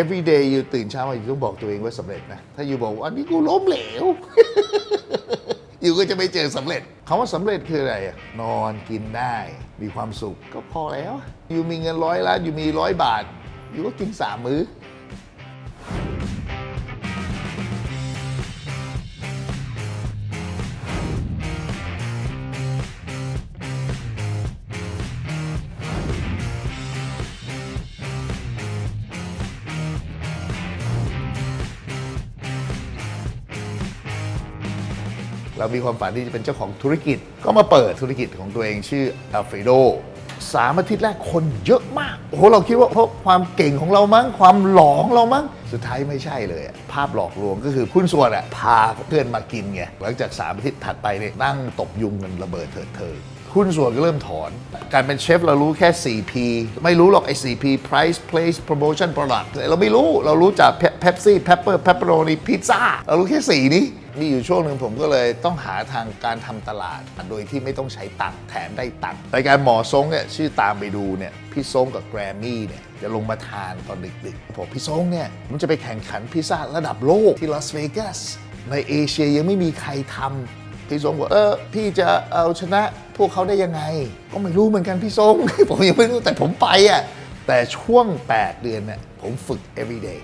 every day อยู่ตื่นเช้ามาอยู่ต้องบอกตัวเองว่าสำเร็จนะ ถ้าอยู่บอกว่าอันนี้กูล้มเหลว อยู่ก็จะไม่เจอสำเร็จคำว่าสำเร็จคืออะไรอะนอนกินได้ มีความสุขก็พอแล้ว อยู่มีเงินร้อยล้านอยู่มีร้อยบาท อยู่ก็กินสามมื้อ เรามีความฝันที่จะเป็นเจ้าของธุรกิจ ก็มาเปิดธุรกิจของตัวเองชื่ออัลเฟโดสามอาทิตย์แรกคนเยอะมากโอ้โหเราคิดว่าเพราะความเก่งของเรามั้งความหลอของเรามั้งสุดท้ายไม่ใช่เลยอะภาพหลอกลวงก็คือคุณส่วนอะพาเพื่อนมากินไงหลังจากสามอาทิตย์ถัดไปเนี่ยนั่งตบยุงกันระเบิดเถิดเทิง หุ้นส่วนก็เริ่มถอน การเป็นเชฟเรารู้แค่ 4P ไม่รู้หรอกไอ้ 4P price place promotion product เราไม่รู้เรารู้จาก Pepsi Pepper Pepperoni Pizza เรารู้แค่ 4 นี้มีอยู่ช่วงหนึ่งผมก็เลยต้องหาทางการทำตลาด โดยที่ไม่ต้องใช้ตังแถมได้ตังรายการหมอซงเนี่ยชื่อตามไปดูเนี่ยพี่ซงกับแกรมมี่เนี่ยจะลงมาทานตอนดึกๆบอกพี่ซงเนี่ยผมจะไปแข่งขันพิซซ่าระดับโลกที่ลาสเวกัสในเอเชียยังไม่มีใครทำ พี่ทรงบอกเออพี่จะเอาชนะพวกเขาได้ยังไง ก็ไม่รู้เหมือนกันพี่ทรง ผมยังไม่รู้แต่ผมไปอะแต่ช่วง 8 เดือนเนี่ยผมฝึก everyday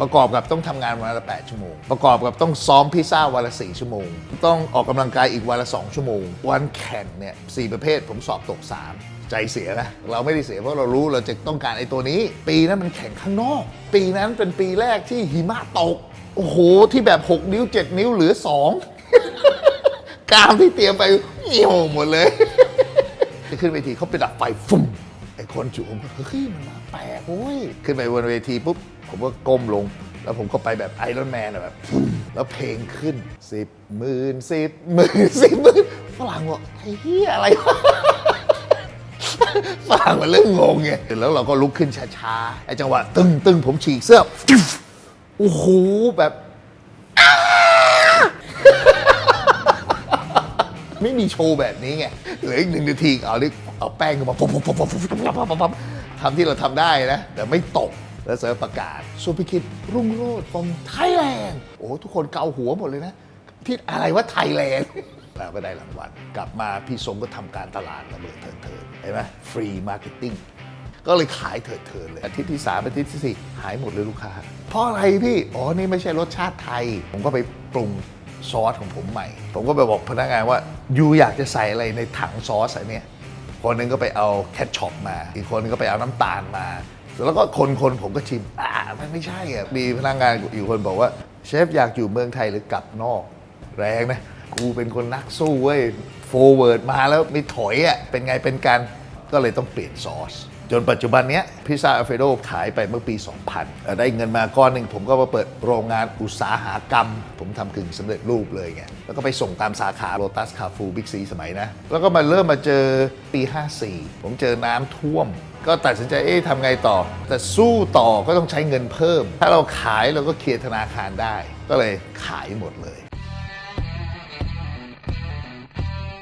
ประกอบกับต้องทำงานวันละ 8 ชั่วโมง ประกอบกับต้องซ้อมพิซซ่าวันละ 4 ชั่วโมง ต้องออกกำลังกายอีกวันละ 2 ชั่วโมง วันแข่งเนี่ยสประเภทผมสอบตก 3 ใจเสียนะ เราไม่ได้เสียเพราะเรารู้เราจะต้องการไอ้ตัวนี้ ปีนั้นมันแข่งข้างนอก ปีนั้นเป็นปีแรกที่หิมะตก โอ้โห ที่แบบ 6 นิ้ว 7 นิ้วเหลือ 2 กล้ามที่เตรียมไปเหี่ยวหมดเลย จะขึ้นเวทีเขาไปดับไฟฟุ่มไอ้คนจุผมก็เฮ้ยมันมาแปลกโว้ยขึ้นไปบนเวทีปุ๊บผมก็ก้มลง แล้วผมก็ไปแบบไอรอนแมนอะแบบ แล้วเพลงขึ้นสิบหมื่นสิบหมื่นสิบหมื่นฝรั่งบอกไอ้เหี้ยอะไรวะฝรั่งมันเริ่มงงไงแล้วเราก็ลุกขึ้นช้าๆไอ้จังหวะตึ้งตึ้งผมฉีกเสื้อโอ้โหแบบ ไม่มีโชว์แบบนี้ไงเหลืออีกหนึ่งนาทีเอาลิเอาแป้งมาปุ๊บปุ๊บปุ๊บปุ๊บปุ๊บทำที่เราทำได้นะ แต่ไม่ตกแล้วเสิร์ฟประกาศสุภิคิดรุ่งโรจน์ from Thailand โอ้ทุกคนเกาหัวหมดเลยนะ ที่อะไรว่าไทยแลนด์เราก็ได้รางวัลกลับมาพี่สมก็ทำการตลาดระเบิดเถิดเถิดเห็นไหมฟรีมาร์เก็ตติ้งก็เลยขายเถิดเถิดเลย อาทิตย์ที่สามอาทิตย์ที่สี่หายหมดเลยลูกค้า เพราะอะไรพี่ อ๋อ นี่ไม่ใช่รสชาติไทย ผมก็ไปปรุง ซอสของผมใหม่ ผมก็ไปบอกพนักงานว่ายูอยากจะใส่อะไรในถังซอสอันเนี้ยคนหนึงก็ไปเอาแคทช็อปมา อีกคนนึงก็ไปเอาน้ำตาลมา แล้วก็คนคนผมก็ชิมอ่ามันไม่ใช่อะมีพนักงานอยู่คนบอกว่าเชฟอยากอยู่เมืองไทยหรือกลับนอก แรงนะกูเป็นคนนักสู้เว้ยโฟเวิร์ดมาแล้วไม่ถอยอะเป็นไงเป็นกันก็เลยต้องเปลี่ยนซอส จนปัจจุบันเนี้ยพิซซ่าอัลเฟโดขายไปเมื่อปี 2000 ได้เงินมาก้อนหนึ่งผมก็มาเปิดโรงงานอุตสาหกรรม ผมทำกึ่งสำเร็จรูปเลยไงแล้วก็ไปส่งตามสาขาโ o ตัสคาฟูบิ๊กซีสมัยนะ แล้วก็มาเริ่มมาเจอปี 54 ผมเจอน้ำท่วมก็ตัดสินใจเอ๊ะทำไงต่อ แต่สู้ต่อก็ต้องใช้เงินเพิ่ม ถ้าเราขายเราก็เคลียร์ธนาคารได้ ก็เลยขายหมดเลย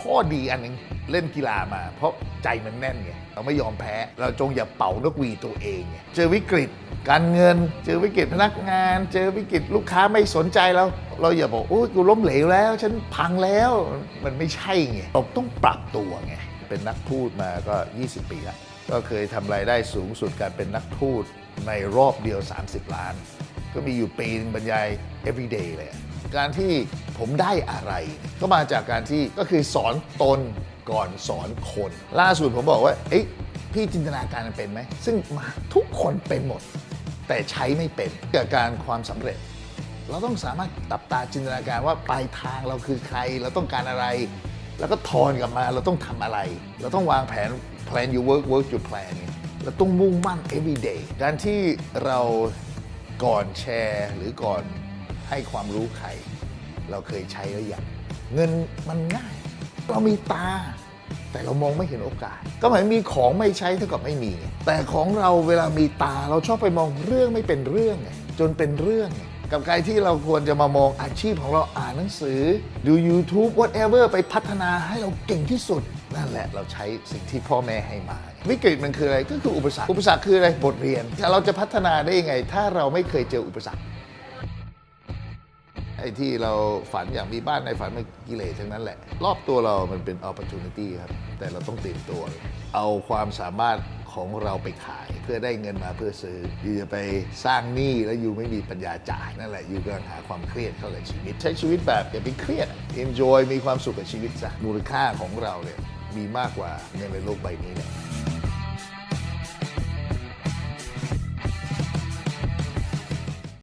ข้อดีอันหนึงเล่นกีฬามา เพราะใจมันแน่นไงเราไม่ยอมแพ้ เราจงอย่าเป่านกหวีตัวเองไงเจอวิกฤตการเงิน เจอวิกฤตพนักงาน เจอวิกฤตลูกค้าไม่สนใจเรา เราอย่าบอกโอ้ยกูล้มเหลวแล้ว ฉันพังแล้วมันไม่ใช่ไงเราต้องปรับตัวไงเป็นนักพูดมาก็ 20 ปีแล้วก็เคยทำรายได้สูงสุดการเป็นนักพูดในรอบเดียว 30 ล้าน ก็มีอยู่ปีนึงบรรยาย everyday เลย การที่ผมได้อะไร ก็มาจากการที่ก็คือสอนตนก่อนสอนคน ล่าสุดผมบอกว่า เอ้ยพี่จินตนาการเป็นไหม ซึ่งมาทุกคนเป็นหมด แต่ใช้ไม่เป็นเกิดการความสำเร็จ เราต้องสามารถตับตาจินตนาการว่าปลายทางเราคือใคร เราต้องการอะไร แล้วก็ทอนกลับมาเราต้องทำอะไร เราต้องวางแผน plan your work work your plan เราต้องมุ่งมั่น every day การที่เราก่อนแชร์หรือก่อน ให้ความรู้ใคร เราเคยใช้แล้วยังเงินมันง่าย เรามีตา แต่เรามองไม่เห็นโอกาส ก็หมายมีของไม่ใช้เท่ากับไม่มี แต่ของเราเวลามีตาเราชอบไปมองเรื่องไม่เป็นเรื่องไงจนเป็นเรื่องไงกับการที่เราควรจะมามองอาชีพของเราอ่านหนังสือ ดู YouTube whatever ไปพัฒนาให้เราเก่งที่สุด นั่นแหละเราใช้สิ่งที่พ่อแม่ให้มา วิกฤตมันคืออะไรก็คืออุปสรรค อุปสรรคคืออะไรบทเรียนแต่เราจะพัฒนาได้ยังไง ถ้าเราไม่เคยเจออุปสรรค ไอ้ที่เราฝันอยากมีบ้านในฝันมันกิเลสทั้งนั้นแหละ รอบตัวเรามันเป็น opportunity ครับ แต่เราต้องเตรียมตัว เอาความสามารถของเราไปขาย เพื่อได้เงินมาเพื่อซื้ออยู่จะไปสร้างหนี้แล้วอยู่ไม่มีปัญญาจ่ายนั่นแหละอยู่กำลังหาความเครียดเข้ากับชีวิต ใช้ชีวิตแบบอย่าไปเครียด enjoy มีความสุขกับชีวิตซะมูลค่าของเราเนี่ยมีมากกว่าเงินในโลกใบนี้เนี่ย